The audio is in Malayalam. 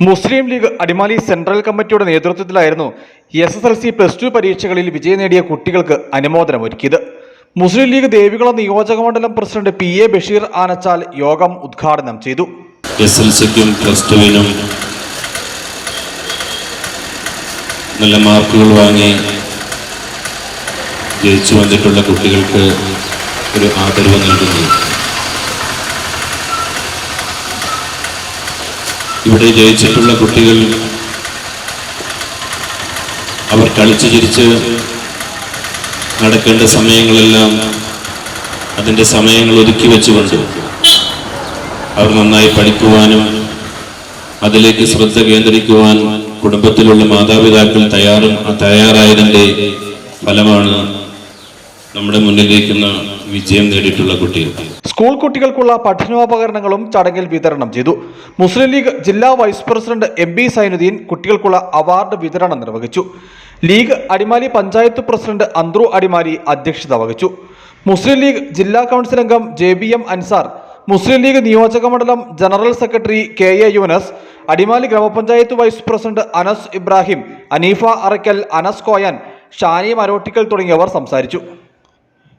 മുസ്ലിം ലീഗ് അടിമാലി സെൻട്രൽ കമ്മിറ്റിയുടെ നേതൃത്വത്തിലായിരുന്നു S S L C plus two പരീക്ഷകളിൽ വിജയം നേടിയ കുട്ടികൾക്ക് അനുമോദനം ഒരുക്കിയത് മുസ്ലിം ലീഗ് ദേവികുളം നിയോജക മണ്ഡലം president P A Basheer Anachal യോഗം ഉദ്ഘാടനം ചെയ്തു. നല്ല മാർക്കുകൾ വാങ്ങി ജയിച്ചു വന്നിട്ടുള്ള കുട്ടികൾക്ക് ഒരു ആദരവ് നൽകുന്നു. ഇവിടെ ജയിച്ചിട്ടുള്ള കുട്ടികൾ അവർ കളിച്ചു ചിരിച്ച് നടക്കേണ്ട സമയങ്ങളെല്ലാം അതിന്റെ സമയങ്ങൾ ഒതുക്കി വെച്ചുകൊണ്ട് അവർ നന്നായി പഠിക്കുവാനും അതിലേക്ക് ശ്രദ്ധ കേന്ദ്രീകരിക്കുവാൻ കുടുംബത്തിലുള്ള മാതാപിതാക്കൾ തയ്യാറും തയ്യാറായതിന്റെ ഫലമാണ് നമ്മുടെ മുന്നിലേക്കുന്ന വിജയം നേടിയിട്ടുള്ള കുട്ടികൾ. സ്കൂൾ കുട്ടികൾക്കുള്ള പഠനോപകരണങ്ങളും ചടങ്ങിൽ വിതരണം ചെയ്തു. മുസ്ലിം ലീഗ് ജില്ലാ vice president M B Zainuddin കുട്ടികൾക്കുള്ള അവാർഡ് വിതരണം നിർവഹിച്ചു. ലീഗ് അടിമാലി പഞ്ചായത്ത് പ്രസിഡന്റ് അന്ത്രു അടിമാലി അധ്യക്ഷത വഹിച്ചു. മുസ്ലിം ലീഗ് ജില്ലാ കൗൺസിൽ അംഗം J B M Ansar Muslim League നിയോജക മണ്ഡലം general secretary K A Yunus Adimali ഗ്രാമപഞ്ചായത്ത് വൈസ് പ്രസിഡന്റ് അനസ് ഇബ്രാഹിം അനീഫ അറക്കൽ അനസ് കോയൻ ഷാനി മരോട്ടിക്കൽ തുടങ്ങിയവർ സംസാരിച്ചു.